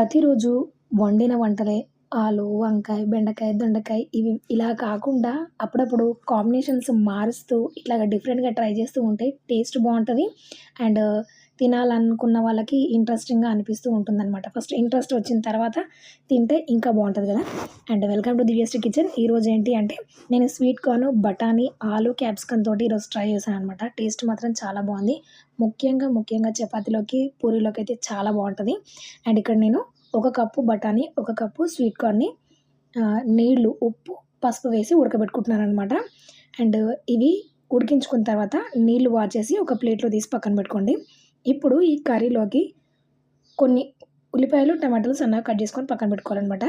ప్రతిరోజు వండిన వంటలే. ఆలు, వంకాయ, బెండకాయ, దొండకాయ ఇవి ఇలా కాకుండా అప్పుడప్పుడు కాంబినేషన్స్ మారుస్తూ ఇట్లాగ డిఫరెంట్‌గా ట్రై చేస్తూ ఉంటే టేస్ట్ బాగుంటుంది అండ్ తినాలనుకున్న వాళ్ళకి ఇంట్రెస్టింగ్‌గా అనిపిస్తూ ఉంటుందనమాట. ఫస్ట్ ఇంట్రెస్ట్ వచ్చిన తర్వాత తింటే ఇంకా బాగుంటుంది కదా and welcome to Divyasri kitchen. ఈరోజు ఏంటి అంటే నేను స్వీట్ కార్న్, బఠానీ, ఆలు, క్యాప్సికమ్ తోటి ఈరోజు ట్రై చేశాను అనమాట టేస్ట్ మాత్రం చాలా బాగుంది ముఖ్యంగా, ముఖ్యంగా చపాతీలోకి, పూరీలోకి అయితే చాలా బాగుంటుంది అండ్ ఇక్కడ నేను ఒక కప్పు బఠానీ, ఒక కప్పు స్వీట్ కార్న్‌ని నీళ్ళు నీళ్ళు, ఉప్పు, పసుపు వేసి ఉడకబెట్టుకుంటున్నాను అనమాట అండ్ ఇవి ఉడికించుకున్న తర్వాత నీళ్ళు వాచేసి ఒక ప్లేట్‌లో తీసి పక్కన పెట్టుకోండి. ఇప్పుడు ఈ కర్రీలోకి కొన్ని ఉల్లిపాయలు, టమాటాలు సన్నగా కట్ చేసుకొని పక్కన పెట్టుకోవాలన్నమాట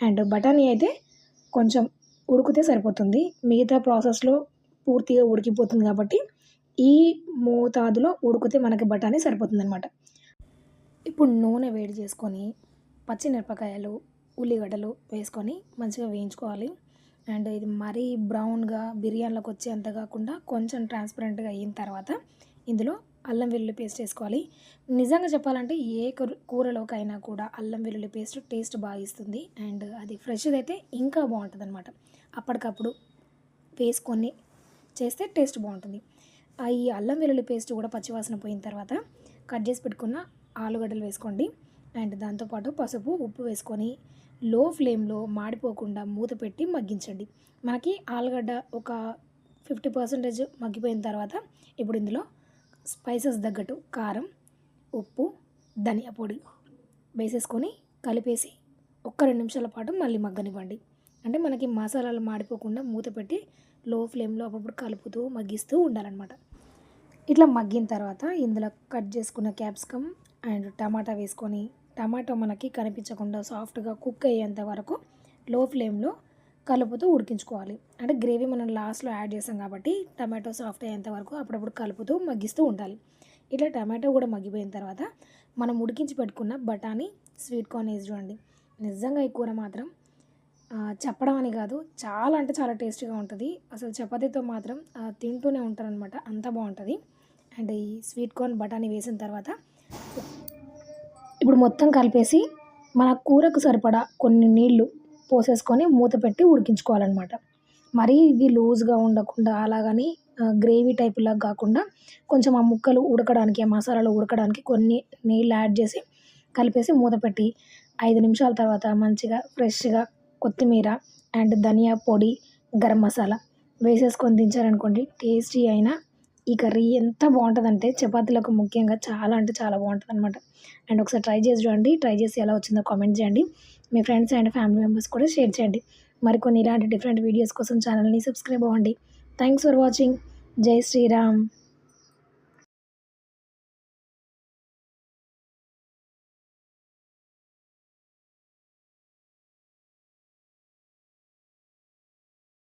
అండ్ బఠానీ అయితే కొంచెం ఉడికితే సరిపోతుంది. మిగతా ప్రాసెస్‌లో పూర్తిగా ఉడికిపోతుంది కాబట్టి ఈ మోతాదులో ఉడికితే మనకి బఠానీ సరిపోతుందనమాట. ఇప్పుడు నూనె వేడి చేసుకొని పచ్చిమిరపకాయలు, ఉల్లిగడ్డలు వేసుకొని మంచిగా వేయించుకోవాలి. అండ్ ఇది మరీ బ్రౌన్‌గా బిర్యానీలోకి వచ్చేంత కాకుండా కొంచెం ట్రాన్స్‌పరెంట్‌గా అయిన తర్వాత ఇందులో అల్లం వెల్లుల్లి పేస్ట్ వేసుకోవాలి నిజంగా చెప్పాలంటే ఏ కూరలోకైనా కూడా అల్లం వెల్లుల్లి పేస్ట్ టేస్ట్ బాగా ఇస్తుంది. అండ్ అది ఫ్రెష్ది అయితే ఇంకా బావుంటదనమాట. అప్పటికప్పుడు వేసుకొని చేస్తే టేస్ట్ బాగుంటుంది ఈ అల్లం వెల్లుల్లి పేస్ట్ కూడా పచ్చివాసన పోయిన తర్వాత కట్ చేసి పెట్టుకున్న ఆలుగడ్డలు వేసుకోండి. అండ్ దాంతోపాటు పసుపు, ఉప్పు వేసుకొని లో ఫ్లేమ్‌లో మాడిపోకుండా మూత పెట్టి మగ్గించండి. మనకి ఆలుగడ్డ ఒక 50% మగ్గిపోయిన తర్వాత ఇప్పుడు ఇందులో స్పైసెస్ తగ్గట్టు కారం, ఉప్పు, ధనియా పొడి వేసేసుకొని కలిపేసి ఒక్క రెండు నిమిషాల పాటు మళ్ళీ మగ్గనివ్వండి. అంటే మనకి మసాలాలు మాడిపోకుండా మూత పెట్టి లో ఫ్లేమ్‌లో అప్పుడప్పుడు కలుపుతూ మగ్గిస్తూ ఉండాలన్నమాట ఇట్లా మగ్గిన తర్వాత ఇందులో కట్ చేసుకున్న క్యాప్సికమ్ అండ్ టమాటా వేసుకొని టమాటా మనకి కనిపించకుండా సాఫ్ట్‌గా కుక్ అయ్యేంత వరకు లో ఫ్లేమ్‌లో కలుపుతూ ఉడికించుకోవాలి. అంటే గ్రేవీ మనం లాస్ట్‌లో యాడ్ చేసాం కాబట్టి టమాటో సాఫ్ట్ అయ్యేంత వరకు అప్పుడప్పుడు కలుపుతూ మగ్గిస్తూ ఉండాలి. ఇట్లా టమాటో కూడా మగ్గిపోయిన తర్వాత మనం ఉడికించి పెట్టుకున్న బఠానీ, స్వీట్ కార్న్ వేసి చూడండి. నిజంగా ఈ కూర మాత్రం చెప్పడం అని కాదు చాలా అంటే చాలా టేస్టీగా ఉంటుంది అసలు చపాతీతో మాత్రం తింటూనే ఉంటారనమాట. అంత బాగుంటుంది అండ్ ఈ స్వీట్ కార్న్, బఠానీ వేసిన తర్వాత ఇప్పుడు మొత్తం కలిపేసి మన కూరకు సరిపడా కొన్ని నీళ్ళు పోసేసుకొని మూత పెట్టి ఉడికించుకోవాలన్నమాట మరీ ఇది లూజ్‌గా ఉండకుండా అలాగని గ్రేవీ టైపులా కాకుండా కొంచెం ఆ ముక్కలు ఉడకడానికి, ఆ మసాలాలు ఉడకడానికి కొన్ని నీళ్ళు యాడ్ చేసి కలిపేసి మూత పెట్టి ఐదు నిమిషాల తర్వాత మంచిగా ఫ్రెష్‌గా కొత్తిమీర అండ్ ధనియా పొడి, గరం మసాలా వేసేసుకొని దించారనుకోండి టేస్టీ అయినా ఈ కర్రీ ఎంత బాగుంటుందంటే చపాతీలకు ముఖ్యంగా చాలా అంటే చాలా బాగుంటుంది అనమాట అండ్ ఒకసారి ట్రై చేసి చూడండి. ట్రై చేసి ఎలా వచ్చిందో కామెంట్ చేయండి. మీ ఫ్రెండ్స్ అండ్ ఫ్యామిలీ మెంబర్స్ కూడా షేర్ చేయండి. మరికొన్ని ఇలాంటి డిఫరెంట్ వీడియోస్ కోసం ఛానల్‌ని సబ్స్క్రైబ్ అవ్వండి. Thanks for watching. జై శ్రీరామ్.